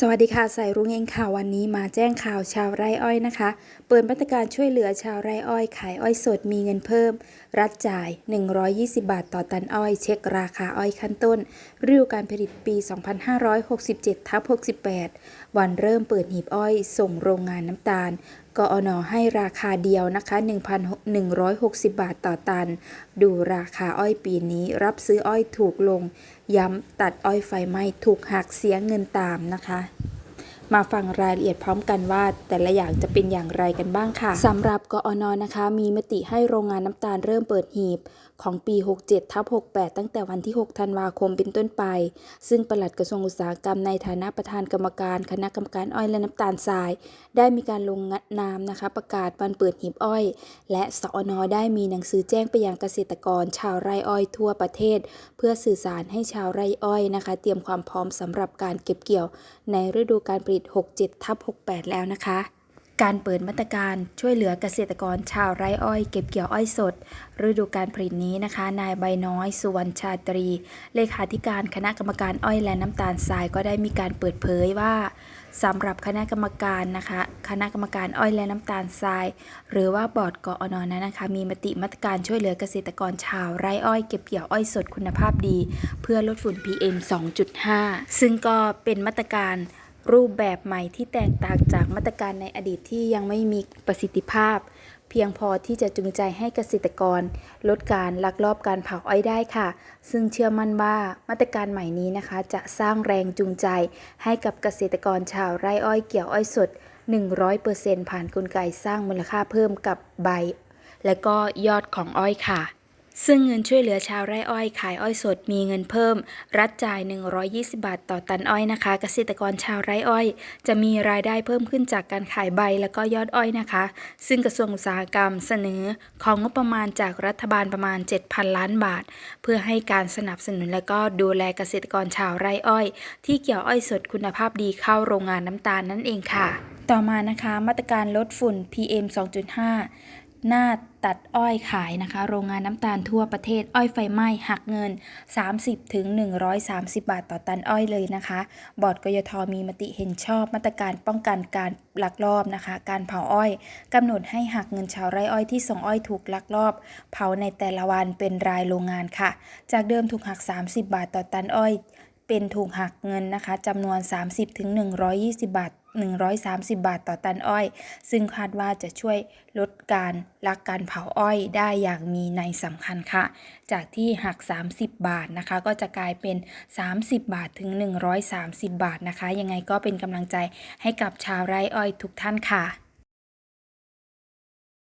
สวัสดีค่ะสายรุ้งเองค่ะวันนี้มาแจ้งข่าวชาวไร่อ้อยนะคะ เปิดมาตรการช่วยเหลือชาวไร่อ้อย ขายอ้อยสดมีเงินเพิ่ม รัฐจ่าย 120 บาทต่อตันอ้อย เช็คราคาอ้อยขั้นต้นฤดูการผลิตปี 2567ทับ68 วันเริ่มเปิดหีบอ้อย ส่งโรงงานน้ำตาล กอนให้ราคาเดียวนะคะ 1,160 บาทต่อตัน ดูราคาอ้อยปีนี้รับซื้ออ้อยถูกลง ย้ำตัดอ้อยไฟไหม้ถูกหักเสียเงินตามนะคะมาฟังรายละเอียดพร้อมกันว่า แต่ละอย่างจะเป็นอย่างไรกันบ้างค่ะสำหรับกอนนะคะ มีมติให้โรงงานน้ำตาลเริ่มเปิดหีบของปี 67ทับ68 ตั้งแต่วันที่ 6 ธันวาคมเป็นต้นไป ซึ่งปลัดกระทรวงอุตสาหกรรมในฐานะประธานกรรมการ คณะกรรมการอ้อยและน้ำตาลทราย ได้มีการลงนามนะคะประกาศวันเปิดหีบอ้อย และสอนได้มีหนังสือแจ้งไปยังเกษตรกร ชาวไร่อ้อยทั่วประเทศ เพื่อสื่อสารให้ชาวไร่อ้อยนะคะ เตรียมความพร้อมสำหรับการเก็บเกี่ยว ในฤดูการผลิต 67ทับ68 แล้วนะคะ การเปิดมาตรการช่วยเหลือเกษตรกรชาวไร่อ้อยเก็บเกี่ยวอ้อยสด ฤดูการผลิตนี้นะคะ นายใบน้อยสุวรรณชาตรี เลขาธิการคณะกรรมการอ้อยและน้ำตาลทรายก็ได้มีการเปิดเผยว่าสำหรับคณะกรรมการนะคะ คณะกรรมการอ้อยและน้ำตาลทราย หรือว่าบอร์ดกอนอนนั้นนะคะ มีมติมาตรการช่วยเหลือเกษตรกรชาวไร่อ้อยเก็บเกี่ยวอ้อยสดคุณภาพดี เพื่อลดฝุ่น PM 2.5 ซึ่งก็เป็นมาตรการ รูปแบบใหม่ที่แตกต่างจากมาตรการในอดีตที่ยังไม่มีประสิทธิภาพ เพียงพอที่จะจูงใจให้เกษตรกร ลดการลักลอบการเผาอ้อยได้ค่ะ ซึ่งเชื่อมั่นว่ามาตรการใหม่นี้นะคะ จะสร้างแรงจูงใจ ให้กับเกษตรกรชาวไร่อ้อยเกี่ยวอ้อยสด 100%ผ่านกลไกสร้างมูลค่าเพิ่มกับใบ และก็ยอดของอ้อยค่ะ ซึ่งเงินช่วยเหลือชาวไร่อ้อยขายอ้อยสดมีเงินเพิ่ม รัฐจ่าย 120 บาทต่อตันอ้อยนะคะ เกษตรกรชาวไร่อ้อย จะมีรายได้เพิ่มขึ้นจากการขายใบและก็ยอดอ้อยนะคะ ซึ่งกระทรวงอุตสาหกรรมเสนอของงบประมาณจากรัฐบาลประมาณ 7,000 ล้านบาท เพื่อให้การสนับสนุนและก็ดูแลเกษตรกรชาวไร่อ้อย ที่เกี่ยวอ้อยสดคุณภาพดีเข้าโรงงานน้ำตาลนั่นเองค่ะ ต่อมานะคะ มาตรการลดฝุ่น PM 2.5 หน้าตัดอ้อยขายนะคะ โรงงานน้ำตาลทั่วประเทศอ้อยไฟไหม้หักเงิน 30ถึง130 บาทต่อตันอ้อยเลยนะคะ บอร์ดกยทมีมติเห็นชอบมาตรการป้องกันการลักลอบนะคะ การเผาอ้อยกำหนดให้หักเงินชาวไร่อ้อยที่ส่งอ้อยถูกลักลอบ เผาในแต่ละวันเป็นรายโรงงานค่ะ จากเดิมถูกหัก 30 บาทต่อตันอ้อย เป็นถูกหักเงินนะคะจำนวน 30ถึง120 บาท 130 บาทต่อตันอ้อย ซึ่งคาดว่าจะช่วยลดการลักการเผาอ้อยได้อย่างมีในยสำคัญค่ะ จากที่หัก 30 บาทนะคะ ก็จะกลายเป็น 30 บาทถึง 130 บาทนะคะ ยังไงก็เป็นกำลังใจให้กับชาวไร่อ้อยทุกท่านค่ะ